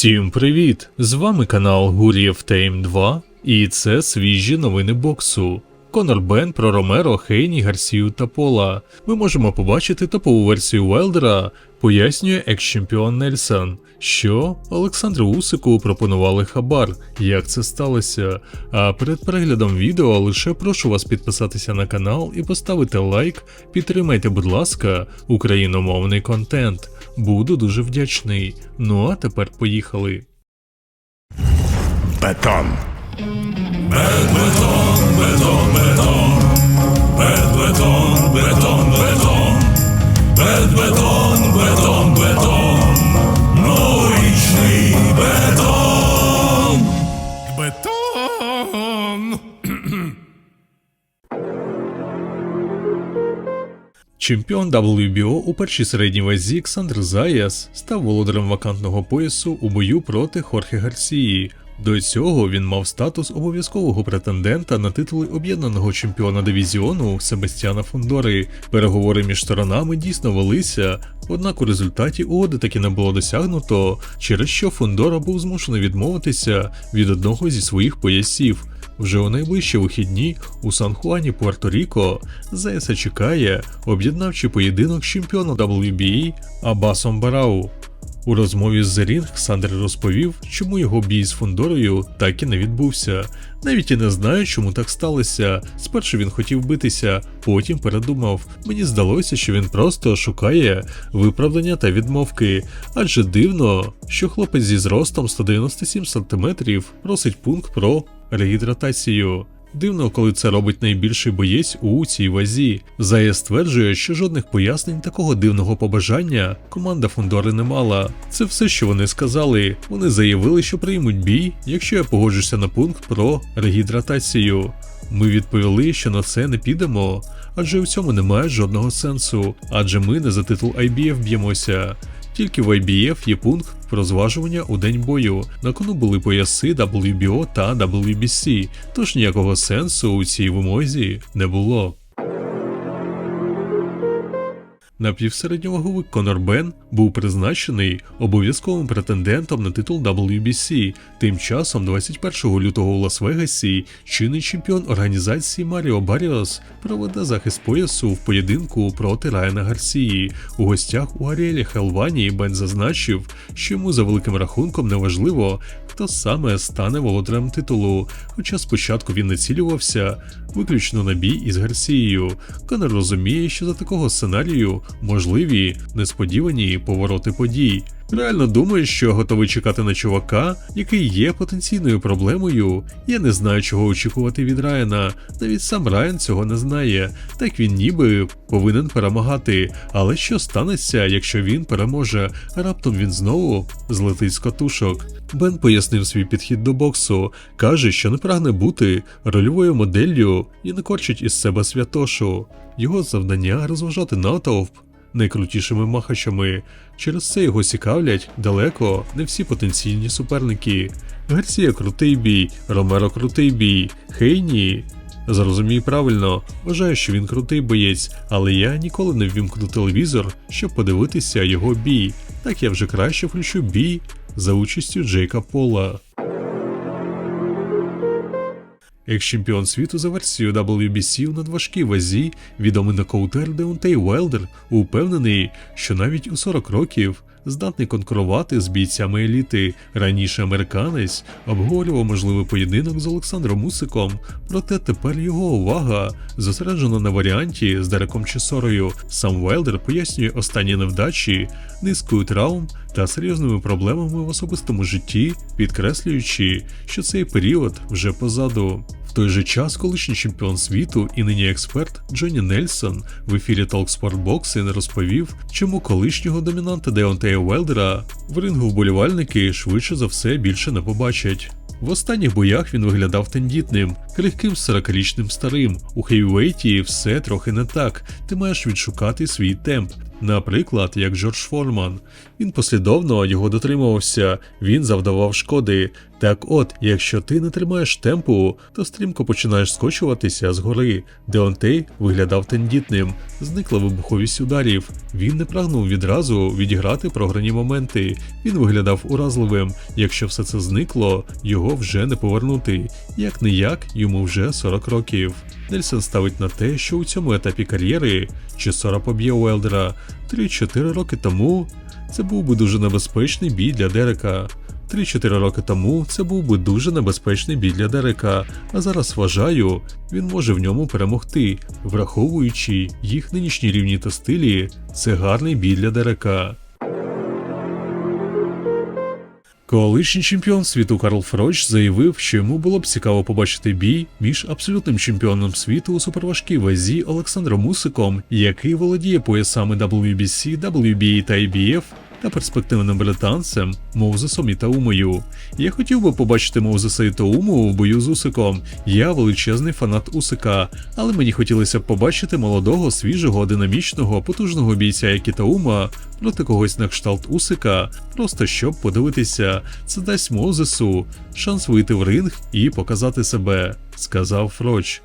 Всім привіт! З вами канал Гурієв Тейм 2, і це свіжі новини боксу. Конор Бен про Ромеро, Хейні, Гарсію та Пола. Ми можемо побачити топову версію Уелдера, пояснює екс-чемпіон Нельсон, що Олександру Усику пропонували хабар, як це сталося. А перед переглядом відео лише прошу вас підписатися на канал і поставити лайк. Підтримайте, будь ласка, україномовний контент. Буду дуже вдячний. Ну а тепер поїхали. Бетон. Бетон. Чемпіон WBO у першій середній вазі Ксандр Заяс став володарем вакантного поясу у бою проти Хорхе Гарсії. До цього він мав статус обов'язкового претендента на титули об'єднаного чемпіона дивізіону Себастьяна Фондори. Переговори між сторонами дійсно велися, однак у результаті угоди таки не було досягнуто, через що Фондора був змушений відмовитися від одного зі своїх поясів. Вже у найближчі вихідні у Сан-Хуані, Пуерто-Ріко, Зайса чекає об'єднавчий поєдинок з чемпіоном WBA Абасом Барау. У розмові з The Ring розповів, чому його бій з Фондорою так і не відбувся. Навіть і не знаю, чому так сталося. Спершу він хотів битися, потім передумав. Мені здалося, що він просто шукає виправдання та відмовки. Адже дивно, що хлопець зі зростом 197 см просить пункт про регідратацію. Дивно, коли це робить найбільший боєць у цій вазі. Зая стверджує, що жодних пояснень такого дивного побажання команда Фондори не мала. Це все, що вони сказали. Вони заявили, що приймуть бій, якщо я погоджуся на пункт про регідратацію. Ми відповіли, що на це не підемо, адже у цьому немає жодного сенсу, адже ми не за титул IBF б'ємося. Тільки в IBF є пункт про зважування у день бою. На кону були пояси WBO та WBC, тож ніякого сенсу у цій вимозі не було. Напівсередньоваговик Конор Бен був призначений обов'язковим претендентом на титул WBC. Тим часом, 21 лютого у Лас-Вегасі, чинний чемпіон організації Маріо Баріос проведе захист поясу в поєдинку проти Райана Гарсії. У гостях у Аріелі Хелвані Бен зазначив, що йому за великим рахунком не важливо, хто саме стане володарем титулу. Хоча спочатку він націлювався виключно на бій із Гарсією. Конор розуміє, що за такого сценарію можливі несподівані повороти подій. Реально думаю, що готовий чекати на чувака, який є потенційною проблемою. Я не знаю, чого очікувати від Райана. Навіть сам Райан цього не знає. Так він ніби повинен перемагати. Але що станеться, якщо він переможе? Раптом він знову злетить з катушок. Бен пояснив свій підхід до боксу, каже, що не прагне бути рольовою моделлю і не корчить із себе святошу. Його завдання розважати натовп найкрутішими махачами. Через це його цікавлять далеко не всі потенційні суперники. Гарсія крутий бій, Ромеро крутий бій, Хейні. Зрозумій правильно, вважаю, що він крутий боєць, але я ніколи не ввімкну телевізор, щоб подивитися його бій. Так я вже краще включу бій за участю Джейка Пола. Екс-чемпіон світу за версією WBC у надважкій вазі, відомий нокаутер Деонтей Уелдер, упевнений, що навіть у 40 років здатний конкурувати з бійцями еліти. Раніше американець обговорював можливий поєдинок з Олександром Мусиком, проте тепер його увага зосереджена на варіанті з Дереком Чесорою. Сам Уелдер пояснює останні невдачі низкою травм та серйозними проблемами в особистому житті, підкреслюючи, що цей період вже позаду. В той же час колишній чемпіон світу і нині експерт Джонні Нельсон в ефірі Talksport Boxing розповів, чому колишнього домінанта Деонтея Уелдера в рингу вболівальники швидше за все більше не побачать. В останніх боях він виглядав тендітним, крихким 40-річним старим. У хейвейті все трохи не так. Ти маєш відшукати свій темп. Наприклад, як Джордж Форман. Він послідовно його дотримувався, він завдавав шкоди. Так от, якщо ти не тримаєш темпу, то стрімко починаєш скочуватися згори. Деонтей виглядав тендітним, зникла вибуховість ударів. Він не прагнув відразу відіграти програні моменти. Він виглядав уразливим. Якщо все це зникло, його вже не повернути. Як не як, йому вже 40 років. Нельсон ставить на те, що у цьому етапі кар'єри Чесора поб'є Уелдера 3-4 роки тому. Це був би дуже небезпечний бій для Дерека. 3-4 роки тому це був би дуже небезпечний бій для Дерека, а зараз вважаю, він може в ньому перемогти, враховуючи їх нинішні рівні та стилі, це гарний бій для Дерека. Колишній чемпіон світу Карл Фроч заявив, що йому було б цікаво побачити бій між абсолютним чемпіоном світу у суперважкій вазі Олександром Мусиком, який володіє поясами WBC, WBA та IBF, та перспективним британцем Моузесом Ітаумою. Я хотів би побачити Моузеса Ітауму в бою з Усиком. Я величезний фанат Усика, але мені хотілося б побачити молодого, свіжого, динамічного, потужного бійця як Ітаума проти когось на кшталт Усика, просто щоб подивитися, це дасть Моузесу шанс вийти в ринг і показати себе, сказав Фроч.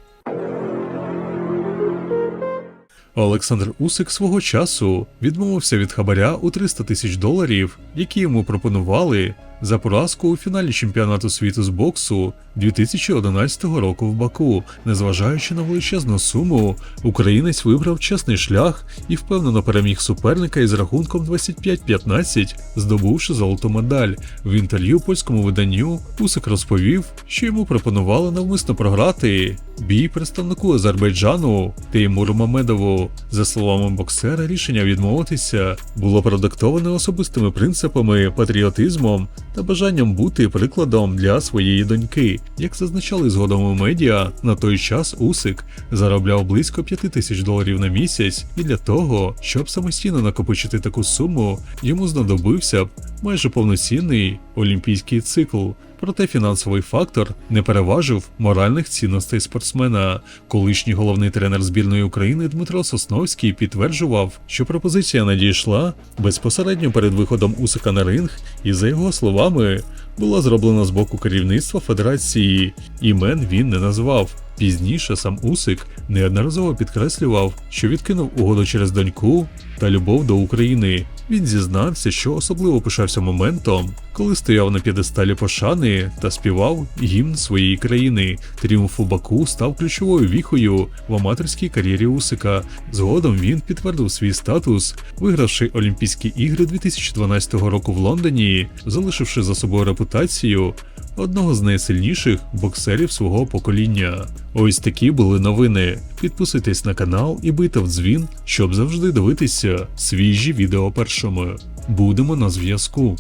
Олександр Усик свого часу відмовився від хабаря у 300 тисяч доларів, які йому пропонували за поразку у фіналі чемпіонату світу з боксу 2011 року в Баку. Незважаючи на величезну суму, українець вибрав чесний шлях і впевнено переміг суперника із рахунком 25-15, здобувши золоту медаль. В інтерв'ю польському виданню Усик розповів, що йому пропонували навмисно програти бій представнику Азербайджану Теймуру Мамедову. За словами боксера, рішення відмовитися було продиктоване особистими принципами, патріотизмом та бажанням бути прикладом для своєї доньки. Як зазначали згодом у медіа, на той час Усик заробляв близько 5 тисяч доларів на місяць, і для того, щоб самостійно накопичити таку суму, йому знадобився б майже повноцінний олімпійський цикл. Проте фінансовий фактор не переважив моральних цінностей спортсмена. Колишній головний тренер збірної України Дмитро Сосновський підтверджував, що пропозиція надійшла безпосередньо перед виходом Усика на ринг, і за його словами була зроблена з боку керівництва федерації. Імен він не назвав. Пізніше сам Усик неодноразово підкреслював, що відкинув угоду через доньку та любов до України. Він зізнався, що особливо пишався моментом, коли стояв на п'єдесталі пошани та співав гімн своєї країни. Тріумф у Баку став ключовою віхою в аматорській кар'єрі Усика. Згодом він підтвердив свій статус, вигравши Олімпійські ігри 2012 року в Лондоні, залишивши за собою репутацію одного з найсильніших боксерів свого покоління. Ось такі були новини. Підписуйтесь на канал і бийте в дзвін, щоб завжди дивитися свіжі відео першими. Будемо на зв'язку.